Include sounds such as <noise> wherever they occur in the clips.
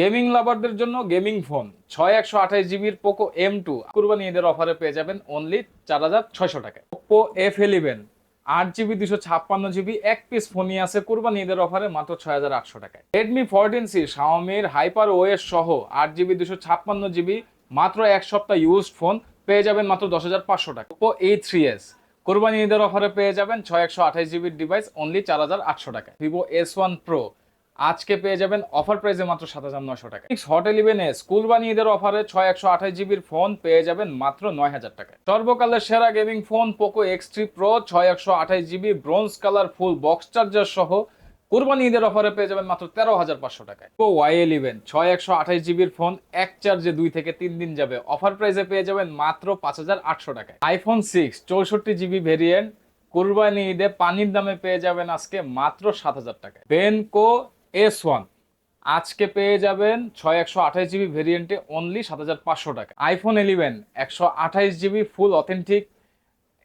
Gaming লাভারদের জন্য gaming phone. ছয় একশো আঠাশ জিবির পোকো এম টু কুরবানি ঈদের অফারে পেয়ে যাবেন অনলি চার হাজার ছয়শো টাকায়। ওপো এফ ইলেভেন আট জিবি দুশো ছাপ্পান্ন জিবি, এক পিস ফোনই আছে কুরবানি ঈদের অফারে মাত্র ছয় হাজার আটশো টাকায়। রেডমি ফোরটিন সি শাওমির হাইপার ওএস সহ আট জিবি দুশো ছাপ্পান্ন জিবি, মাত্র এক সপ্তাহ ইউজড ফোন পেয়ে যাবেন মাত্র দশ হাজার পাঁচশো টাকা ওপো এ থ্রি এস কোরবানি ঈদের অফারে পেয়ে যাবেন ছয় একশো আঠাশ জিবির ডিভাইস অনলি চার হাজার আটশো টাকা ভিভো এস ওয়ান প্রো আজকে পেয়ে যাবেন অফার প্রাইসে মাত্র সাত হাজার নশো টাকা। হট ইলেভেন এস কুরবানি ঈদের অফারে ছয় একশো আঠাশ জিবির ফোন পেয়ে যাবেন মাত্র নয় হাজার টাকা সর্বকালের সেরা gaming phone Poco X three Pro ছয় একশো আঠাশ GB bronze colour full box charger সহ কুরবানি ঈদের অফারে পেয়ে যাবেন মাত্র তেরো হাজার পাঁচশো টাকায়। ও ওয়াই ইলেভেন ছয় একশো আঠাশ জিবির ফোন এক চার্জে দুই থেকে তিন দিন যাবে। অফার প্রাইসে পেয়ে যাবেন মাত্র পাঁচ হাজার আটশো টাকায়। আইফোন সিক্স চৌষট্টি জিবি ভেরিয়েন্ট কুরবানি ঈদে পানির দামে পেয়ে যাবেন আজকে মাত্র সাত হাজার টাকায়। বেনকো এস ওয়ান আজকে পেয়ে যাবেন ছয় একশো আঠাশ জিবি ভেরিয়েন্টে অনলি সাত হাজার পাঁচশো টাকা। আইফোন ইলেভেন একশো আঠাশ GB full authentic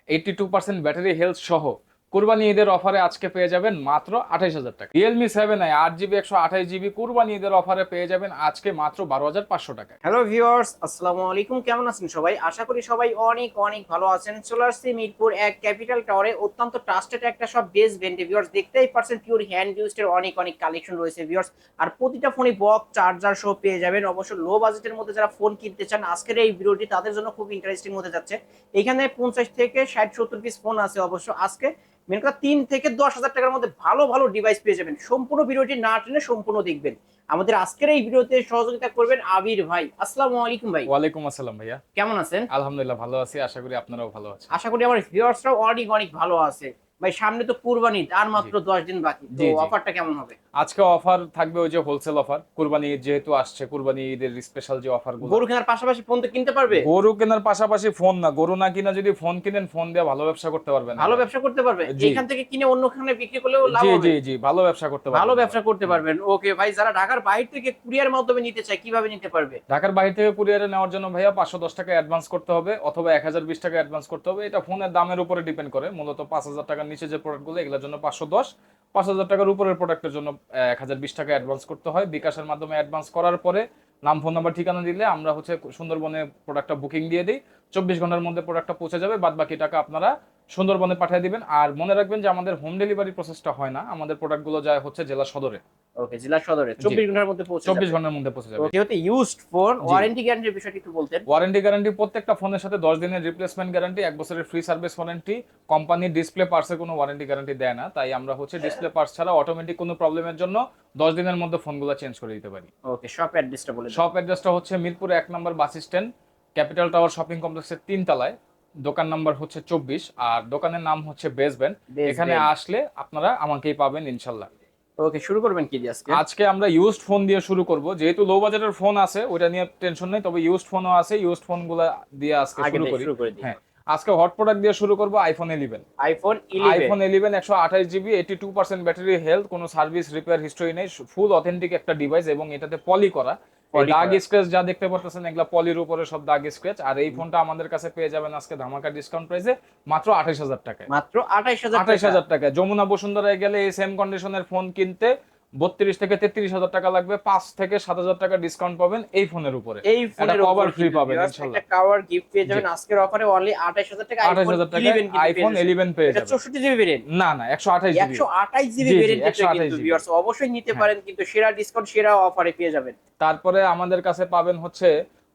eighty two percent battery health সহ। কুরবানি ঈদের অফারে আজকে পেয়ে যাবেন মাত্র আঠাইশ হাজার টাকা। রিয়েলমি সেভেন আই আট জিবি একশো আঠাশ জিবি কুরবানি ঈদের অফারে পেয়ে যাবেন আজকে মাত্র বারো হাজার পাঁচশো টাকা হ্যালো ভিউয়ার্স আসসালামু আলাইকুম, কেমন আছেন সবাই? আশা করি সবাই অনেক অনেক ভালো আছেন। চলে আসছি মিরপুর এক ক্যাপিটাল টাওয়ারে অত্যন্ত ট্রাস্টেড একটা সব বেস ভেন্টে ভিউয়ার্স দেখতেই পারছেন পিওর হ্যান্ড ইউজড অনেক অনেক কালেকশন রয়েছে ভিউয়ার্স আর প্রতিটা ফোনে বক্স চার্জার সহ পেয়ে যাবেন। অবশ্য লো বাজেটের মধ্যে যারা ফোন কিনতে চান, আজকের এই ভিডিওটি তাদের জন্য খুব ইন্টারেস্টিং হতে যাচ্ছে। এখানে পঞ্চাশ থেকে ষাট, সত্তর পিস ফোন আছে অবশ্য। আজকে মেন কথা তিন থেকে দশ হাজার টাকার মধ্যে ভালো ভালো ডিভাইস পেয়ে যাবেন। সম্পূর্ণ ভিডিওটি না টেনে সম্পূর্ণ দেখবেন। আমাদের আজকের এই ভিডিওতে সহযোগিতা করবেন আবির ভাই। আসসালামু আলাইকুম ভাই। ওয়ালাইকুম আসসালাম ভাইয়া। কেমন আছেন? আলহামদুলিল্লাহ ভালো আছি। আশা করি আপনারাও ভালো আছেন। আশা করি আমার ভিউয়ার্সরাও অনেক অনেক ভালো আছে। ভাই সামনে তো কুরবানি আর মাত্র দশ দিন বাকি। তো। অফারটা কেমন হবে? আজকে অফার থাকবে ওই যে হোলসেল অফার কুরবানি যেহেতু আসছে কুরবানি ঈদের স্পেশাল যে অফার গরু কেনার পাশাপাশি ফোন তো কিনতে পারবে? গরু কেনার পাশাপাশি ফোন না। গরু না কিনা যদি ফোন কিনেন ফোন দিয়ে ভালো ব্যবসা করতে পারবেন। ভালো ব্যবসা করতে পারবে? এখান থেকে কিনে অন্যখানে বিক্রি করলেও লাভ জি হবে। জি জি ভালো ব্যবসা করতে পারবেন। ভালো ব্যবসা করতে পারবেন। ওকে ভাই যারা ঢাকার বাইরে থেকে কুরিয়ার মাধ্যমে নিতে চায় কীভাবে নিতে পারবে? ঢাকার বাইরে থেকে কুরিয়ারে নেওয়ার জন্য ভাইয়া পাঁচশো দশ টাকা অ্যাডভান্স করতে হবে অথবা এক হাজার বিশ টাকা অ্যাডভান্স করতে হবে। এটা ফোনের দামের উপরে ডিপেন্ড করে। মূলত পাঁচ হাজার টাকার নিচে যে প্রোডাক্টগুলো এগুলোর জন্য পাঁচশো দশ। পাঁচ হাজার টাকার উপরের প্রোডাক্টের জন্য এক হাজার বিশ টাকা অ্যাডভান্স করতে হয়। বিকাশের মাধ্যমে অ্যাডভান্স করার পরে নাম ফোন নাম্বার ঠিকানা দিলে আমরা হচ্ছে সুন্দরবনে প্রোডাক্টটা বুকিং দিয়ে দিই। চব্বিশ ঘণ্টার মধ্যে প্রোডাক্টটা পৌঁছে যাবে বাদ বাকি টাকা আপনারা সুন্দরবনে পাঠিয়ে দিবেন। আর মনে রাখবেন যে আমাদের হোম ডেলিভারি প্রসেসটা হয় না আমাদের প্রোডাক্টগুলো যায় হচ্ছে জেলা সদরে। ওকে জেলা সদরে চব্বিশ ঘণ্টার মধ্যে পৌঁছে চব্বিশ যাবে। ঘণ্টার মধ্যে পৌঁছে যাবে। যেহেতু ইউজড ফোন ওয়ারেন্টি গ্যারান্টির বিষয়টি একটু বলতেন। ওয়ারেন্টি গ্যারান্টি প্রত্যেকটা ফোনের সাথে দশ দিনের রিপ্লেসমেন্ট গ্যারান্টি এক বছরের free service warranty company display পার্টসের কোনো ওয়ারেন্টি গ্যারান্টি দেয় না তাই আমরা হচ্ছে ডিসপ্লে পার্টস ছাড়া অটোমেটিক কোনো প্রবলেমের জন্য দশ দিনের মধ্যে ফোনগুলো চেঞ্জ করে দিতে পারি। ওকে শপ অ্যাড্রেসটা বলে শপ অ্যাড্রেসটা হচ্ছে মিরপুর এক নম্বর bus stand capital tower shopping কমপ্লেক্সের তিন তলায় দোকান নাম্বার হচ্ছে চব্বিশ আর দোকানের নাম হচ্ছে বেসবেন। এখানে আসলে আপনারা আমাকেই পাবেন ইনশাল্লাহ। ওকে শুরু করবেন কি আজকে? আজকে আমরা ইউজড ফোন দিয়ে শুরু করব। যেহেতু লো বাজেটের ফোন আছে ওইটা নিয়ে টেনশন নেই তবে ইউজড ফোনও আছে ইউজড ফোনগুলো দিয়ে আজকে শুরু করি। হ্যাঁ আজকে হট প্রোডাক্ট দিয়ে শুরু করব iPhone eleven iPhone eleven iPhone eleven একশো আঠাশ GB eighty two percent battery health কোনো সার্ভিস রিপেয়ার হিস্টরি নেই ফুল অথেন্টিক একটা ডিভাইস এবং এটাতে পলি করা। দাগ করা। স্ক্র্যাচ যা দেখতে পারতেছেন এগুলা পলির উপরে সব দাগ স্ক্র্যাচ আর এই ফোনটা আমাদের কাছে পেয়ে যাবেন আজকে ধামাকা ডিসকাউন্ট প্রাইসে মাত্র আঠাশ হাজার টাকায়। মাত্র আঠাইশ হাজার আঠাশ হাজার টাকায়। যমুনা বসুন্ধরায় গেলে এই সেম কন্ডিশনের ফোন কিনতে বত্রিশ থেকে তেত্রিশ হাজার টাকা লাগবে পাঁচ থেকে সাত হাজার টাকা ডিসকাউন্ট পাবেন এই ফোনের উপরে। এই ফোনের কভার ফ্রি পাবেন। একটা কভার গিফট পেয়ে যাবেন। আজকের অফারে অনলি 28000 টাকা আঠাশ হাজার টাকায় আইফোন ইলেভেন পেয়ে এটা যাবেন। 64 জিবি ভেরিয়েন্ট না না একশো আঠাশ জিবি 128 জিবি ভেরিয়েন্ট কিন্তু ভিউয়ার্স অবশ্যই নিতে হ্যাঁ। পারেন কিন্তু সেরা ডিসকাউন্ট সেরা অফারে পেয়ে যাবেন। তারপরে আমাদের কাছে পাবেন হচ্ছে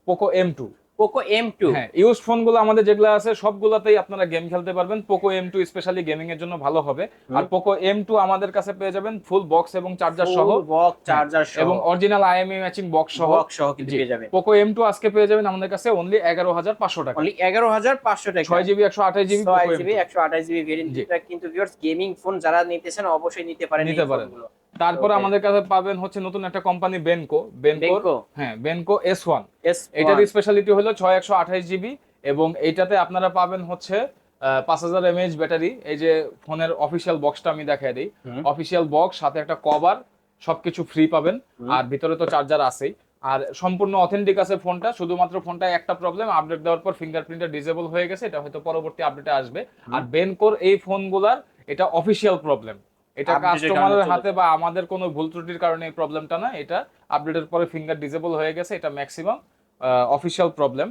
Poco M two Poco M2 হ্যাঁ ইউজ ফোনগুলো আমাদের যেগুলো আছে সবগুলোতেই আপনারা গেম খেলতে পারবেন। Poco M two specially gaming এর জন্য ভালো হবে। আর পোকো এম টু আমাদের কাছে পেয়ে যাবেন ফুল বক্স এবং চার্জার সহ। বক্স চার্জার সহ। এবং অরিজিনাল আইএমই ম্যাচিং বক্স সহ। বক্স সহ কিন্তু পেয়ে যাবেন। পোকো এম টু আজকে পেয়ে যাবেন আমাদের কাছে অনলি এগারো হাজার পাঁচশো টাকা। অনলি 11500 টাকা। ছয় জিবি একশো আঠাশ জিবি ছয় জিবি একশো আঠাশ জিবি ভেরিয়েন্ট কিন্তু ভিউয়ার্স গেমিং ফোন যারা নিতেছেন অবশ্যই নিতে পারেন নিতে পারেন। তারপরে. আমাদের কাছে পাবেন হচ্ছে নতুন একটা কোম্পানি বেনকো বেনকো হ্যাঁ বেনকো এস ওয়ান S1 এটার স্পেশালিটি হলো ছয় একশো আঠাশ জিবি এবং এইটাতে আপনারা পাবেন হচ্ছে পাঁচ হাজার এমএএইচ ব্যাটারি এই যে ফোনের অফিসিয়াল বক্সটা আমি দেখাই দিই। অফিসিয়াল বক্স সাথে একটা কভার সবকিছু ফ্রি পাবেন। আর ভিতরে তো চার্জার আছেই। আর সম্পূর্ণ অথেন্টিক আছে ফোনটা শুধুমাত্র ফোনটা একটা প্রবলেম আপডেট দেওয়ার পর ফিঙ্গারপ্রিন্টটা ডিসেবল হয়ে গেছে এটা হয়তো পরবর্তী আপডেটে আসবে। আর বেনকোর এই ফোনগুলার এটা অফিসিয়াল প্রবলেম এটা কাস্টমারের হাতে বা আমাদের কোনো ভুল ত্রুটির কারণে এই প্রবলেমটা না এটা আপডেটের পরে ফিঙ্গার ডিসেবল হয়ে গেছে এটা ম্যাক্সিমাম অফিসিয়াল প্রবলেম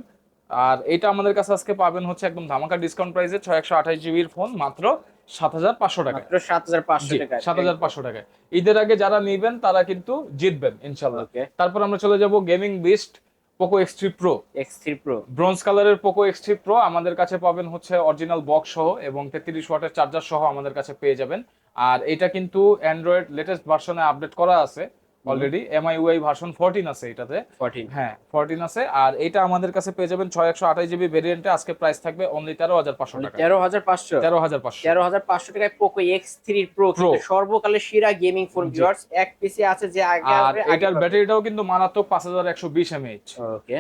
আর এটা আমাদের কাছে আজকে পাবেন হচ্ছে একদম ধামাকা ডিসকাউন্ট প্রাইসে ছয় একশো আঠাশ জিবির ফোন মাত্র সাত হাজার পাঁচশো টাকা সাত হাজার পাঁচশো টাকা সাত হাজার পাঁচশো টাকায়। ঈদের আগে যারা নিবেন তারা কিন্তু জিতবেন ইনশাল্লাহ। তারপর আমরা চলে যাব gaming beast Poco X three Pro X three Pro bronze কালারের পোকো এক্স থ্রি প্রো আমাদের কাছে পাবেন হচ্ছে অরিজিনাল বক্স সহ এবং তেত্রিশ ওয়াটের চার্জার সহ আমাদের কাছে পেয়ে যাবেন। আর এটা কিন্তু অ্যান্ড্রয়েড লেটেস্ট ভার্সনে আপডেট করা আছে। অলরেডি এমআইউআই ভার্সন ফোরটিন আছে এটাতে। হ্যাঁ ফোরটিন আছে। আর এটা আমাদের কাছে পেয়ে যাবেন ছয় একশো আঠাশ জিবি ভেরিয়েন্টে আজকে প্রাইস থাকবে অনলি তেরো হাজার পাঁচশো টাকা। তেরো হাজার পাঁচশো? তেরো হাজার পাঁচশো। তেরো হাজার পাঁচশো টাকায় Poco X three Pro Pro সর্বকালের সেরা গেমিং ফোন। ভিউয়ার্স এক পিসে আছে যে আগে আর এটার ব্যাটারিটাও কিন্তু মারাত্মক পাঁচ হাজার একশো বিশ এমএইচ ওকে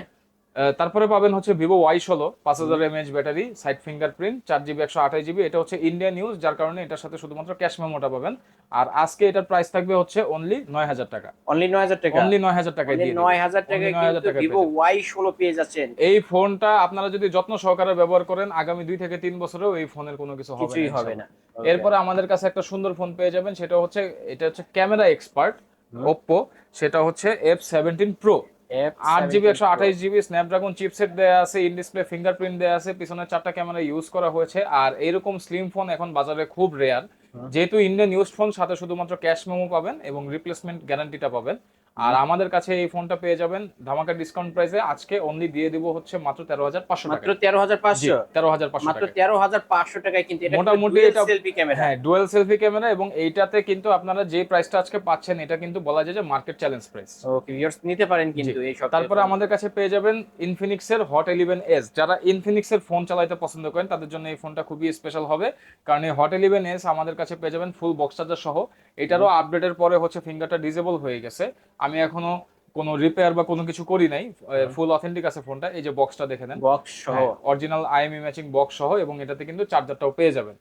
তারপরে পাবেন হচ্ছে ভিভো ওয়াই ষোলো পাঁচ হাজার M H battery side fingerprint চার জিবি একশো আঠাশ জিবি এটা হচ্ছে ইন্ডিয়ান ইউজ যার কারণে এটার সাথে শুধুমাত্র ক্যাশ মেমোটা পাবেন। আর আজকে এটার প্রাইস থাকবে হচ্ছে অনলি নয় হাজার টাকা। অনলি নয় হাজার টাকা। অনলি নয় হাজার দিয়ে নয় হাজার টাকা Only 9,000 কিন্তু টাকায় ভিভো ওয়াই ষোলো পেয়ে যাচ্ছেন। এই ফোনটা আপনারা যদি যত্ন সহকারে ব্যবহার করেন আগামী দুই থেকে তিন বছরেও এই ফোনের কোনো কিছু হবে কিছুই না হবে না। এরপরে আমাদের কাছে একটা সুন্দর ফোন পেয়ে যাবেন সেটা হচ্ছে এটা হচ্ছে ক্যামেরা এক্সপার্ট ওপ্পো সেটা হচ্ছে এফ সেভেন্টিন প্রো আট জিবি একশো আঠাশ জিবি স্ন্যাপড্রাগন চিপসেট দেওয়া আছে ইন ডিসপ্লে ফিঙ্গারপ্রিন্ট দেওয়া আছে পিছনে চারটা ক্যামেরা ইউজ করা হয়েছে। আর এরকম স্লিম ফোন এখন বাজারে খুব রেয়ার যেহেতু ইন্ডিয়ান ইউজ ফোন সাথে শুধুমাত্র ক্যাশ মেমো পাবেন এবং রিপ্লেসমেন্ট গ্যারান্টিটা পাবেন। আর আমাদের কাছে এই ফোনটা পেয়ে যাবেন ধামাকা ডিসকাউন্ট প্রাইসে আজকে অনলি দিয়ে দিব হচ্ছে মাত্র তেরো হাজার পাঁচশো মাত্র তেরো হাজার পাঁচশো? তেরো হাজার পাঁচশো মাত্র তেরো হাজার পাঁচশো টাকায় কিন্তু এটা মোটামুটি এটা- সেলফি ক্যামেরা হ্যাঁ ডুয়েল সেলফি ক্যামেরা এবং এইটাতে কিন্তু আপনারা যে প্রাইসটা আজকে পাচ্ছেন এটা কিন্তু বলা যায় যে market challenge price okay viewers নিতে পারেন কিন্তু এই সব তারপরে আমাদের কাছে পেয়ে যাবেন ইনফিনিক্স এর হট ইলেভেন এস যারা ইনফিনিক্স এর ফোন চালাইতে পছন্দ করেন তাদের জন্য এই ফোনটা খুবই স্পেশাল হবে। কারণ এই হট ইলেভেন এস আমাদের কাছে পেয়ে যাবেন ফুল বক্স চার্জার সহ। এটারও আপডেটের পরে হচ্ছে ফিঙ্গারটা ডিসেবল হয়ে গেছে। আমি এখনও কোনো রিপেয়ার বা কোনো কিছু করি নাই ফুল অথেন্টিক আছে ফোনটা এই যে বক্সটা দেখে নেন। বক্স সহ। অরিজিনাল আইএমই ম্যাচিং বক্স সহ এবং এটাতে কিন্তু চার্জারটাও পেয়ে যাবেন।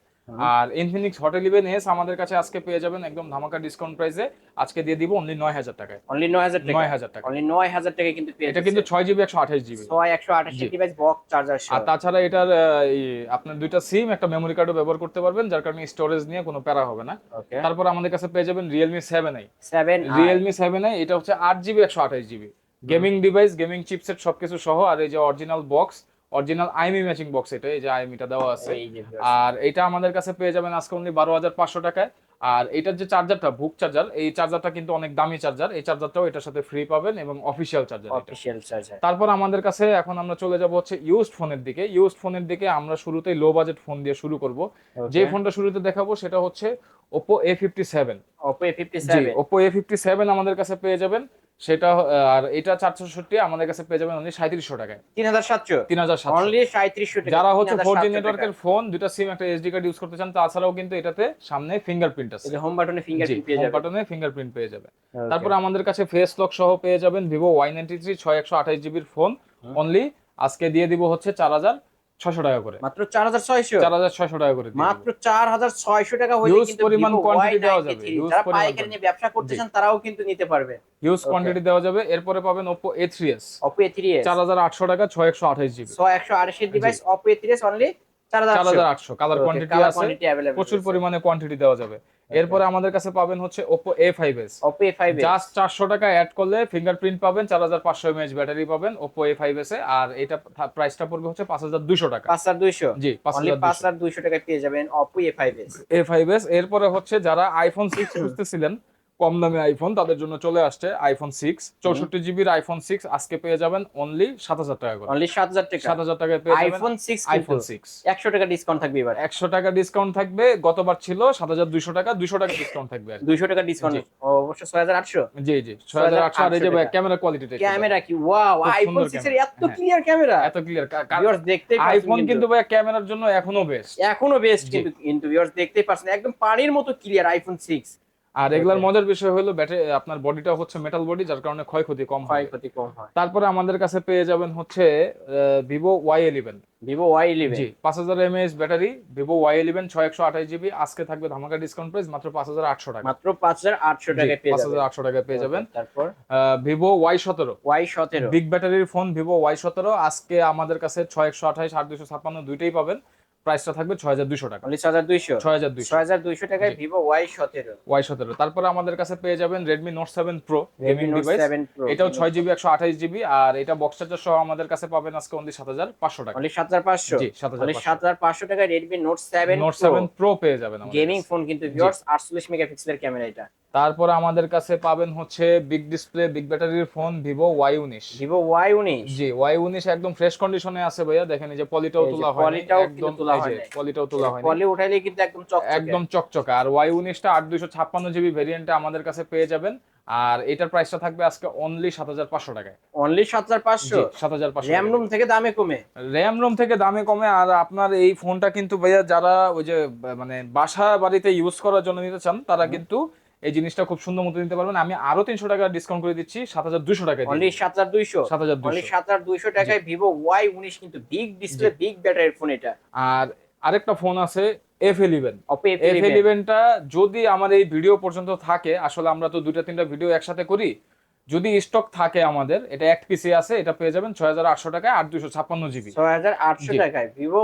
আর ইনফিনিক্স হট ইলেভেন এস আমাদের কাছে আজকে পেয়ে যাবেন একদম ধামাকা ডিসকাউন্ট প্রাইসে আজকে দিয়ে দিব অনলি নয় হাজার টাকায়। অনলি নয় হাজার টাকা। নয় হাজার টাকা। অনলি নয় হাজার টাকা কিন্তু এটা কিন্তু ছয় জিবি একশো আঠাশ জিবি ছয় একশো আঠাশি। ডিভাইস বক্স চার্জার আর তাছাড়া এটার আপনার দুইটা সিম একটা মেমোরি কার্ডও ব্যবহার করতে পারবেন যার কারণে স্টোরেজ নিয়ে কোনো প্যারা হবে না। তারপর আমাদের কাছে পেয়ে যাবেন Realme seven i seven Realme seven i এটা হচ্ছে আট জিবি একশো আঠাশ GB gaming device gaming chipset সবকিছু সহ আর এই যে original box original IMEI matching box এটা এই যে আইমিটা দেওয়া আছে। আর এটা আমাদের কাছে পেয়ে যাবেন আজকে অনলি বারো হাজার পাঁচশো টাকায়। আর এটার যে চার্জারটা বুক চার্জার এই চার্জারটা কিন্তু অনেক দামি চার্জার এই চার্জারটাও এটার সাথে ফ্রি পাবেন এবং অফিসিয়াল চার্জার অফিসিয়াল চার্জার তারপর আমাদের কাছে এখন আমরা চলে যাব হচ্ছে ইউজড ফোনের দিকে। ইউজড ফোনের দিকে আমরা শুরুতেই লো বাজেট ফোন দিয়ে শুরু করব। যে ফোনটা শুরুতে দেখাবো সেটা হচ্ছে Oppo A57 Oppo A57 জি Oppo A57 আমাদের কাছে পেয়ে যাবেন। সেটা আর এটা চারশোষট্টি আমাদের কাছে পেয়ে যাবেন অনলি সাঁত্রিশশো টাকায়। তিন হাজার সাতশো? তিন হাজার সাতশো। অনলি সাঁত্রিশশো টাকা যারা হচ্ছে ফোর জি নেটওয়ার্কের ফোন দুটা সিম একটা এসডি কার্ড ইউজ করতে চান তাছাড়াও কিন্তু এটাতে সামনে ফিঙ্গারপ্রিন্ট আছে। হোম বাটনে ফিঙ্গারপ্রিন্ট পেয়ে হোম যাবে বাটনে ফিঙ্গারপ্রিন্ট পেয়ে যাবে. তারপরে আমাদের কাছে ফেস লক সহ পেয়ে যাবেন ভিভো ওয়াই নাইনটি থ্রি ছয় একশো আঠাশ জিবির ফোন অনলি আজকে দিয়ে দিব হচ্ছে চার হাজার। ছশো টাকা করে। মাত্র চার হাজার ছয়শো? চার হাজার ছয়শো টাকা করে মাত্র চার হাজার ছয়শো টাকা কিন্তু পরিমাণ Y93 দেওয়া যাবে, যারা পাইকারি নিয়ে ব্যবসা করতে চান তারাও কিন্তু নিতে পারবে। Okay. কোয়ান্টিটি দেওয়া যাবে। এরপরে পাবেন Oppo A3s চার হাজার আটশো টাকা ছয় একশো আঠাশ জিবি ছয় একশো আড়াইশের ডিভাইস Oppo A3s অনলি চার হাজার চার হাজার আটশো। কালার কোয়ান্টিটি আছে। প্রচুর পরিমাণে কোয়ান্টিটি দেওয়া যাবে। এরপরে আমাদের কাছে পাবেন হচ্ছে এ ফাইভ Oppo A5s জাস্ট চারশো টাকা অ্যাড করলে ফিঙ্গারপ্রিন্ট পাবেন চার হাজার পাঁচশো এমএএচ ব্যাটারি পাবেন এ ফাইভ এ আর এটা প্রাইসটা পড়বে হচ্ছে পাঁচ হাজার দুশো টাকা। পাঁচ হাজার দুইশো? জি পাঁচ টাকা পেয়ে যাবেন Oppo A5s এ ফাইভ এস এরপরে হচ্ছে যারা আইফোন 6 <coughs> খুঁজতেছিলেন কম দামে আইফোন তাদের জন্য চলে আসছে আইফোন সিক্স চৌষট্টি জিবির আইফোন সিক্স আজকে পেয়ে যাবেন অনলি সাত হাজার টাকা করে। অনলি সাত হাজার টাকা। সাত হাজার টাকায় পেয়ে আইফোন সিক্স আইফোন সিক্স একশো টাকা ডিসকাউন্ট থাকবে এবার। একশো টাকা ডিসকাউন্ট থাকবে গতবার ছিল সাত হাজার দুইশো টাকা দুইশো টাকা ডিসকাউন্ট থাকবে দুইশো টাকা ডিসকাউন্ট। অবশ্য ছয় হাজার আটশো। জি জি ছয় হাজার আটশো। আর এই যে ক্যামেরা কোয়ালিটিটা ক্যামেরা কি? ওয়াও আইফোন সিক্স এর এত। ক্লিয়ার ক্যামেরা এত ক্লিয়ার ভিউয়ার্স পাচ্ছেন আইফোন কিন্তু। ভাই ক্যামেরার জন্য এখনও বেস্ট এখনও বেস্ট কিন্তু ভিউয়ার্স দেখতেই পাচ্ছেন। একদম পানির মতো ক্লিয়ার আইফোন সিক্স আর এগুলার. মজার বিষয় হলো ব্যাটারি আপনার বডিটা হচ্ছে মেটাল বডি যার কারণে ক্ষয়ক্ষতি কম হয়। ক্ষয়ক্ষতি কম হয়। তারপরে আমাদের কাছে পেয়ে যাবেন হচ্ছে Vivo Y eleven Vivo Y eleven জি পাঁচ হাজার এমএএস ব্যাটারি ভিভো ওয়াই ইলেভেন ছয় একশো আঠাশ জিবি আজকে থাকবে ধামাকা ডিসকাউন্ট প্রাইস মাত্র পাঁচ হাজার আটশো টাকা। মাত্র পাঁচ হাজার আটশো পেয়ে পাঁচ যাবেন। হাজার আটশো টাকায় পেয়ে যাবেন। তারপর? ভিভো ওয়াই সতেরো। ওয়াই সতেরো। বিগ ব্যাটারির ফোন ভিভো ওয়াই সতেরো আজকে আমাদের কাছে ছয় একশো আঠাশ আট দুশো ছাপ্পান্ন দুইটাই পাবেন। প্রাইসটা থাকবে ছয় হাজার দুশো টাকা। ছয় হাজার দুইশো? ছয় হাজার দুশো ছয় হাজার দুইশো টাকায়। ভিভো ওয়াই সতেরো। ওয়াই সতেরো। তারপরে আমাদের কাছে পেয়ে যাবেন Redmi Note seven Pro gaming device এটাও ছয় জিবি একশো আঠাইশ জিবি আর এটা বক্স চার্জার সহ আমাদের কাছে পাবেন আজকে অনলি সাত হাজার পাঁচশো টাকা। অনলি সাত হাজার পাঁচশো? জি সাত অনলি সাত হাজার পাঁচশো টাকায় Redmi Note seven Note seven Pro পেয়ে যাবেন গেমিং ফোন কিন্তু ভিউয়ার্স আটচল্লিশ মেগাপিক্সেলের ক্যামেরা এটা। তারপরে আমাদের কাছে পাবেন হচ্ছে বিগ ডিসপ্লে বিগ ব্যাটারির ফোন ভিভো ওয়াই উনিশ ভিভো ওয়াই উনিশ জি ওয়াই উনিশ একদম ফ্রেশ কন্ডিশনে আছে ভাইয়া দেখেন এই যে পলিটাও তোলা হয় পলিটাও একদম তোলা এই যে হয়নি। পলিটাও তোলা হয় কলে উঠাইলে কিন্তু একদম চকচকে। একদম চকচকা। আর ওয়াই উনিশটা আট দুইশো ছাপ্পান্ন জিবি ভেরিয়েন্টে আমাদের কাছে পেয়ে যাবেন। আর এটার প্রাইসটা থাকবে আজকে অনলি সাত হাজার পাঁচশো টাকায়। অনলি সাত হাজার পাঁচশো? সাত হাজার পাঁচশো র্যাম রুম থেকে দামে কমে? র্যাম রোম থেকে দামে কমে আর আপনার এই ফোনটা কিন্তু ভাইয়া যারা ওই যে মানে বাসা বাড়িতে ইউজ করার জন্য নিতে চান তারা কিন্তু এই জিনিসটা খুব সুন্দর মতো নিতে পারবেন। আমি আরও তিনশো টাকা ডিসকাউন্ট করে দিচ্ছি সাত হাজার দুশো টাকা অনলি সাত হাজার দুইশো? সাত হাজার দুশো সাত হাজার দুইশো টাকায় ভিভো ওয়াই উনিশ কিন্তু বিগ ডিসপ্লে বিগ ব্যাটারির ফোন এটা। আর আরেকটা ফোন আছে এফ ইলেভেন এফ ইলেভেনটা যদি আমার এই ভিডিও পর্যন্ত থাকে আসলে আমরা তো দুইটা তিনটা ভিডিও একসাথে করি যদি স্টক থাকে আমাদের এটা এক পিসি আছে এটা পেয়ে যাবেন ছয় হাজার আটশো টাকায় আট দুশো ছাপ্পান্ন জিবি ছয় হাজার আটশো টাকায় ভিভো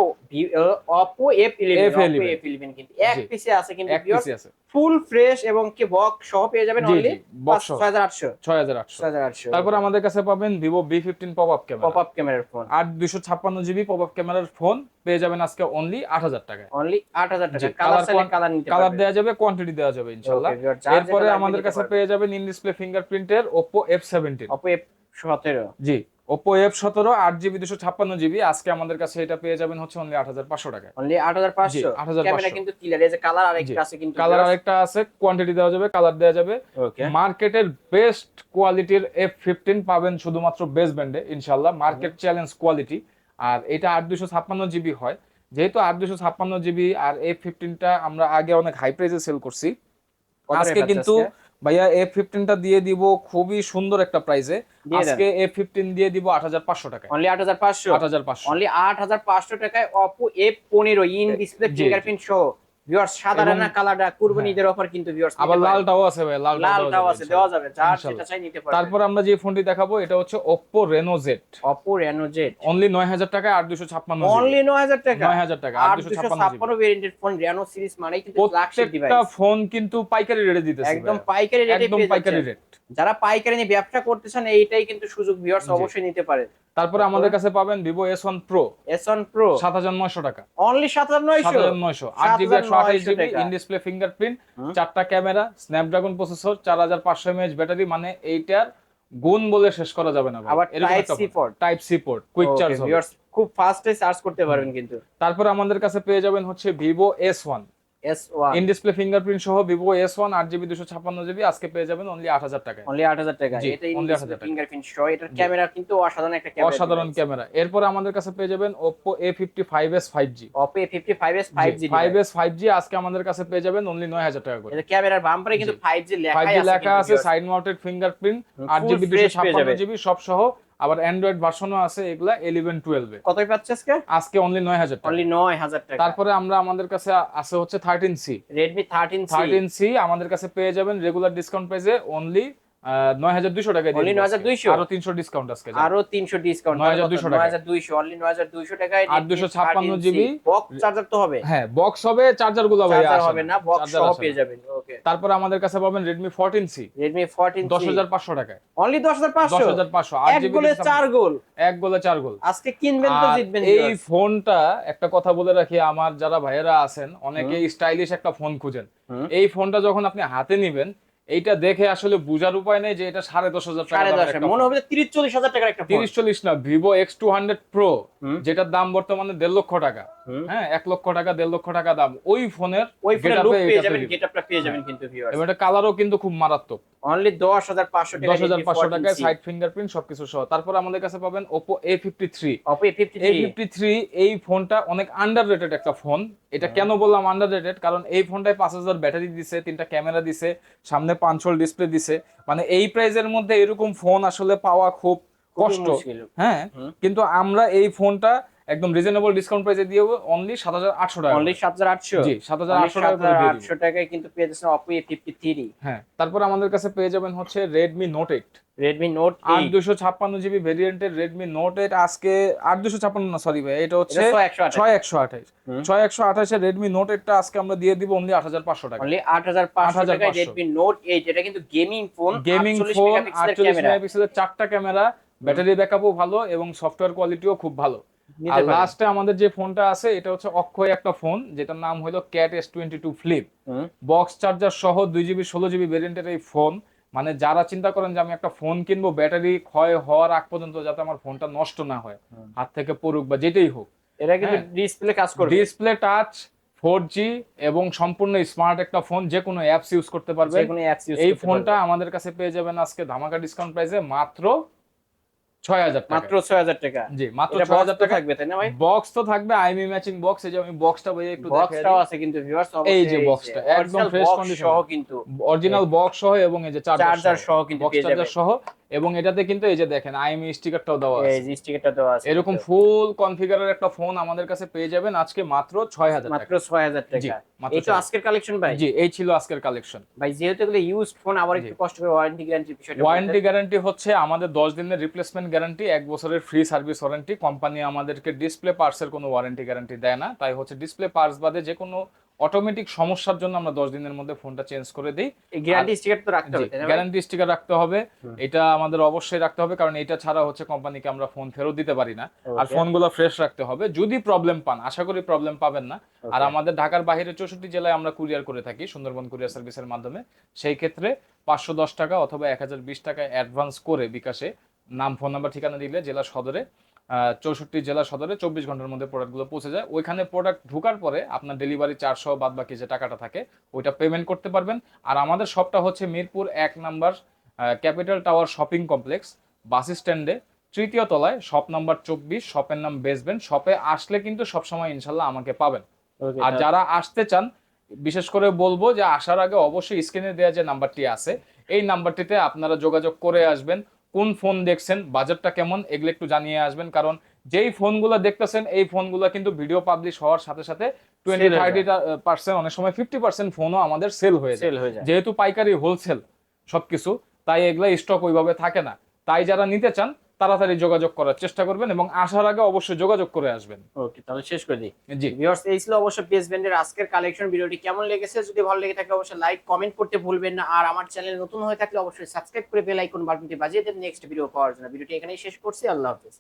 অপো এফ ইলেভেন কিন্তু এক। পিসে আছে কিন্তু এক পিসি আছে। ফুল ফ্রেশ এবং কি বক্স সহ পেয়ে যাবেন অনলি বক্স ছয় হাজার আটশো ছয় হাজার আটশো। ছয় হাজার আটশো। তারপর আমাদের কাছে পাবেন Vivo V fifteen pop up camera pop up ক্যামেরার ফোন আট দুশো ছাপ্পান্ন জিবি পপ আপ ক্যামেরার ফোন পেয়ে যাবেন আজকে অনলি আট হাজার টাকায়। অনলি আট হাজার টাকা কালার কালার কালার দেওয়া যাবে কোয়ান্টিটি দেওয়া যাবে ইনশাল্লাহ। এরপরে আমাদের কাছে পেয়ে যাবেন in display ফিঙ্গারপ্রিন্টের Oppo F seventeen Oppo F সতেরো। জি ওপো এফ সতেরো আট জিবি দুশো ছাপ্পান্ন জিবি। আজকে আমাদের কাছে এটা পেয়ে যাবেন হচ্ছে অনলি আট হাজার পাঁচশো টাকায়। অনলি আট হাজার পাঁচশো? জি, 8,500 ক্যামেরা কিন্তু ক্লিয়ার এই যে কালার আরেকটা আছে কিন্তু কালার আরেকটা আছে কোয়ান্টিটি দেওয়া যাবে কালার দেওয়া যাবে। ওকে মার্কেটের বেস্ট কোয়ালিটির এফ ফিফটিন পাবেন শুধুমাত্র বেস ব্যান্ডে ইনশাল্লাহ মার্কেট চ্যালেঞ্জ কোয়ালিটি আর এটা আট দুশো ছাপ্পান্ন জিবি হয়। যেহেতু আট দুশো ছাপ্পান্ন জিবি আর এফ ফিফটিনটা আমরা আগে অনেক হাই প্রাইসে সেল করছি। আজকে কিন্তু ভাইয়া এফ ফিফটিনটা দিয়ে দিব খুবই সুন্দর একটা প্রাইসে। আজকে এফ ফিফটিন দিয়ে দিব আট হাজার পাঁচশো টাকা অনলি আট হাজার পাঁচশো? আট হাজার পাঁচশো। অনলি আট হাজার পাঁচশো টাকায় অপো এফ পনেরো ইন ডিসপ্লে ফিঙ্গারপ্রিন্ট সহ। সাদা রানা কুরবানিদের অফার কিন্তু ভিউয়ার্স আবার লালটাও আছে ভাই লালটাও আছে দেওয়া যাবে যার চাই নিতে তারপর আমরা যে ফোনটি দেখাবো এটা হচ্ছে Oppo Reno Z Oppo Reno Z 9000 টাকা? 9000 টাকা 9000 টাকা ভেরিয়েন্টেড ফোন Reno সিরিজ মানে কিন্তু ডিভাইস ফোন কিন্তু পাইকারি রেটে দিতেছে একদম পাইকারি রেটে একদম পাইকারি রেট যারা পাইকারি নিয়ে ব্যবসা করতে চান এইটাই কিন্তু সুযোগ ভিউয়ার্স অবশ্যই নিতে পারে তারপরে আমাদের কাছে পাবেন Vivo S1 Pro S1 Pro 7900 টাকা। অনলি 7900 7900 আর আঠাশ জিবি ইন ডিসপ্লে ফিঙ্গারপ্রিন্ট চারটা ক্যামেরা স্ন্যাপড্রাগন প্রসেসর চার হাজার পাঁচশো এমএএচ ব্যাটারি মানে এইটার গুণ বলে শেষ করা যাবে না আবার type C port type C port quick charge হবে। খুব ফাস্টে চার্জ করতে পারবেন কিন্তু। তারপর আমাদের কাছে পেয়ে যাবেন হচ্ছে Vivo S one S one in display fingerprint সহ জিবি দুশো ছাপ্পান্ন জিবি আজকে পেয়ে যাবেন অনলি আট হাজার টাকায়। অনলি আট হাজার টাকা এটা only 8,000 ফিঙ্গারপ্রিন্ট সহ। এটার ক্যামেরা কিন্তু অসাধারণ একটা ক্যামেরা অসাধারণ ক্যামেরা এরপরে আমাদের কাছে পেয়ে যাবেন Oppo A fifty five S five G Oppo fifty five S five G five S five G আজকে আমাদের কাছে পেয়ে যাবেন অনলি নয় হাজার টাকা করে। এটা ক্যামেরার বাম্পারে কিন্তু জি। ফাইভ জি ফাইভ জি লেখা আছে। সাইড মাউন্টেড ফিঙ্গারপ্রিন্ট হুম, আট full জিবি দুশো fresh পেয়ে ছাপ্পান্ন যাবে। জিবি সব সহ আবার অ্যান্ড্রয়েড ভার্সনও আছে এগুলা ইলেভেন টুয়েলভে কতই পাচ্ছে আজকে? আজকে অনলি নয় হাজার টাকা। অনলি নয় হাজার টাকা। তারপরে আমরা আমাদের কাছে আছে হচ্ছে thirteen C Redmi thirteen thirteen C আমাদের কাছে পেয়ে যাবেন রেগুলার ডিসকাউন্ট প্রাইসে অনলি নয় হাজার দুশো টাকা Only 9,200? আরও তিনশো ডিসকাউন্ট আজকে আরও তিনশো ডিসকাউন্ট 9,200 টাকা। অনলি নয় হাজার দুইশো টাকায় আর 256 GB বক্স চার্জার তো হবে। হ্যাঁ বক্স হবে চার্জারগুলো ভাই চার্জার হবে না। বক্স সহ পেয়ে যাবেন ওকে তারপরে আমাদের কাছে পাবেন Redmi fourteen C Redmi fourteen দশ হাজার পাঁচশো টাকায়। অনলি দশ হাজার দশ পাঁচশো হাজার পাঁচশো। আট এক জিবি গোলে চার গোল। এক গোলে চার গোল। আজকে কিনবেন তো জিতবেন এই ফোনটা একটা কথা বলে রাখি আমার যারা ভাইয়েরা আছেন অনেকে স্টাইলিশ একটা ফোন খুঁজেন। এই ফোনটা যখন আপনি হাতে নিবেন এইটা দেখে আসলে বুঝার উপায় নেই যে এটা সাড়ে দশ হাজার টাকা মনে হবে তিরিশ চল্লিশ হাজার টাকার একটা ফোন তিরিশ চল্লিশ না Vivo X two hundred pro যেটার দাম বর্তমানে দেড় লক্ষ টাকা। হ্যাঁ এক লক্ষ টাকা দেড় লক্ষ টাকা দাম। ওই ফোনের ওই পেয়ে যাবেন গেটআপটা পেয়ে যাবেন কিন্তু ভিউয়ার্স এবং এটা কালারও কিন্তু খুব মারাত্মক। অনলি দশ হাজার পাঁচশো দশ হাজার পাঁচশো টাকায় সাইড ফিঙ্গারপ্রিন্ট সবকিছু সহ। তারপর আমাদের কাছে পাবেন Oppo A fifty three Oppo A fifty three এই ফোনটা অনেক আন্ডার রেটেড একটা ফোন এটা কেন বললাম আন্ডার রেটেড কারণ এই ফোনটায় পাঁচ হাজার ব্যাটারি দিছে তিনটা ক্যামেরা দিছে সামনে পাঁচশোল ডিসপ্লে দিছে। মানে এই প্রাইজের মধ্যে এরকম ফোন আসলে পাওয়া খুব কষ্ট। হ্যাঁ কিন্তু আমরা এই ফোনটা একদম রিজনেবল ডিসকাউন্ট প্রাইসে দিয়ে অনলি সাত হাজার আটশো টাকা অনলি সাত হাজার আটশো? জি সাত হাজার আটশো টাকা। আটশো টাকায় কিন্তু পেয়ে যাচ্ছেন অপো এ ফিফটি থ্রি হ্যাঁ তারপর আমাদের কাছে পেয়ে যাবেন হচ্ছে Redmi note eight Redmi note আট দুশো ছাপ্পান্ন জিবি ভেরিয়েন্টের রেডমি নোট এইট আজকে আট দুশো ছাপ্পান্ন না সরি ভাই এটা হচ্ছে আঠাশ। ছয় একশো আঠাইশ হুম। ছয় একশো আঠাইশের রেডমি নোট এইটটা আজকে আমরা দিয়ে দিব অনলি আট হাজার পাঁচশো টাকা। অনলি আট হাজার পাঁচশো 8,500 টাকায় রেডমি নোট এইট এটা কিন্তু গেমিং ফোন গেমিং ফোন আটচল্লিশ মেগাপিক্সেলের চারটা ক্যামেরা ব্যাটারি ব্যাকআপও ভালো এবং সফটওয়্যার কোয়ালিটিও খুব ভালো। আর লাস্টে আমাদের যে ফোনটা আছে এটা হচ্ছে অক্ষয় একটা ফোন যেটার নাম হলো Cat S twenty two flip box charger সহ দুই জিবি ষোলো জিবি ভেরিয়েন্টের এই ফোন। মানে যারা চিন্তা করেন যে আমি একটা ফোন কিনবো ব্যাটারি ক্ষয় হওয়ার আগ পর্যন্ত যাতে আমার ফোনটা নষ্ট না হয় হাত থেকে পড়ুক বা যেটাই হোক। এটা কিন্তু হ্যাঁ। ডিসপ্লে কাজ করবে। ডিসপ্লে টাচ ফোর জি এবং সম্পূর্ণ স্মার্ট একটা ফোন যে কোনো অ্যাপস ইউজ করতে পারবে এই ফোনটা আমাদের কাছে পেয়ে যাবেন আজকে ধামাকা ডিসকাউন্ট প্রাইসে মাত্র ছয় হাজার মাত্র ছয় হাজার টাকা। জি মাত্র ছয় হাজার টাকা। থাকবে তাই না ভাই? বক্স তো থাকবে আইমি ম্যাচিং বক্স এই যে আমি বক্সটা একটু বক্সটাও আছে কিন্তু ভিউয়ার্স এই যে boxটা, একদম fresh condition। সহ কিন্তু। অরিজিনাল বক্স সহ এবং এই যে চার্জার সহ। কিন্তু বক্স চার্জার সহ এবং এটাতে কিন্তু এই যে দেখেন স্টিকারটাও দেওয়া আছে। যে স্টিকারটা দেওয়া আছে এরকম ফুল কনফিগারের একটা ফোন আমাদের কাছে পেয়ে যাবেন আজকে মাত্র ছয় হাজার মাত্র টাকা। ছয় হাজার জি, টাকা এই তো আজকের কালেকশন ভাই? জি এই ছিল আজকের কালেকশন ভাই যেহেতু এগুলো ইউজ ফোন আবার একটু কষ্ট করে ওয়ারেন্টি গ্যারান্টির বিষয়টা ওয়ারেন্টি গ্যারান্টি হচ্ছে আমাদের দশ দিনের রিপ্লেসমেন্ট গ্যারান্টি এক বছরের ফ্রি সার্ভিস ওয়ারেন্টি কোম্পানি আমাদেরকে ডিসপ্লে পার্টসের কোনো ওয়ারেন্টি গ্যারান্টি দেয় না। তাই হচ্ছে ডিসপ্লে পার্টস বাদে যে কোনো অটোমেটিক সমস্যার জন্য আমরা দশ দিনের মধ্যে ফোনটা চেঞ্জ করে দিই। গ্যারান্টি স্টিকার তো রাখতে হবে? গ্যারান্টি স্টিকার রাখতে হবে। এটা আমাদের অবশ্যই রাখতে হবে কারণ এটা ছাড়া হচ্ছে কোম্পানিকে আমরা ফোন ফেরত দিতে পারি না। আর. ফোনগুলো ফ্রেশ রাখতে হবে। যদি প্রবলেম পান আশা করি প্রবলেম পাবেন না। আর আমাদের ঢাকার বাইরে চৌষট্টি জেলায় আমরা কুরিয়ার করে থাকি সুন্দরবন কুরিয়ার সার্ভিসের মাধ্যমে। সেই ক্ষেত্রে পাঁচশো দশ টাকা অথবা এক হাজার বিশ টাকা অ্যাডভান্স করে বিকাশে নাম ফোন নাম্বার ঠিকানা দিলে জেলা সদরে চৌষট্টি জেলা সদরে চব্বিশ ঘণ্টার মধ্যে প্রোডাক্টগুলো পৌঁছে যায়। ওইখানে প্রোডাক্ট ঢোকার পরে আপনার ডেলিভারি চারশো বাদ বাকি যে টাকাটা থাকে ওইটা পেমেন্ট করতে পারবেন। আর আমাদের শপটা হচ্ছে মিরপুর এক number capital tower shopping complex bus স্ট্যান্ডে তৃতীয় তলায় শপ নাম্বার চব্বিশ শপের নাম বেসবেন শপে আসলে কিন্তু সবসময় ইনশাল্লাহ আমাকে পাবেন। আর যারা আসতে চান বিশেষ করে বলব যে আসার আগে অবশ্যই স্ক্রিনে দেওয়া যে নাম্বারটি আছে এই নাম্বারটিতে আপনারা যোগাযোগ করে আসবেন। কোন ফোন দেখছেন বাজেটটা কেমন এগুলো একটু জানিয়ে আসবেন। কারণ যেই ফোনগুলো দেখতেছেন এই ফোনগুলো কিন্তু ভিডিও পাবলিশ হওয়ার সাথে সাথে টোয়েন্টি থার্টি পার্সেন্ট অনেক সময় ফিফটি পার্সেন্ট ফোনও আমাদের সেল হয়ে যায়। যেহেতু পাইকারি হোলসেল সবকিছু তাই এগুলো স্টক ওইভাবে থাকে না। তাই যারা নিতে চান তাড়াতাড়ি যোগাযোগ করার চেষ্টা করবেন এবং আসার আগে অবশ্যই যোগাযোগ করে আসবেন। ওকে তাহলে শেষ করে দিই। জি। ভিউয়ার্স এই ছিল অবশ্য পেজ ব্যান্ডের আজকের কালেকশন ভিডিওটি কেমন লেগেছে? যদি ভালো লেগে থাকে অবশ্যই লাইক কমেন্ট করতে ভুলবেন না। আর আমার চ্যানেল নতুন হয়ে থাকলে অবশ্যই সাবস্ক্রাইব করে বেল আইকন বাটনটি বাজিয়ে দেন নেক্সট ভিডিও পাওয়ার জন্য। ভিডিওটি এখানেই শেষ করছি। আল্লাহ হাফেজ।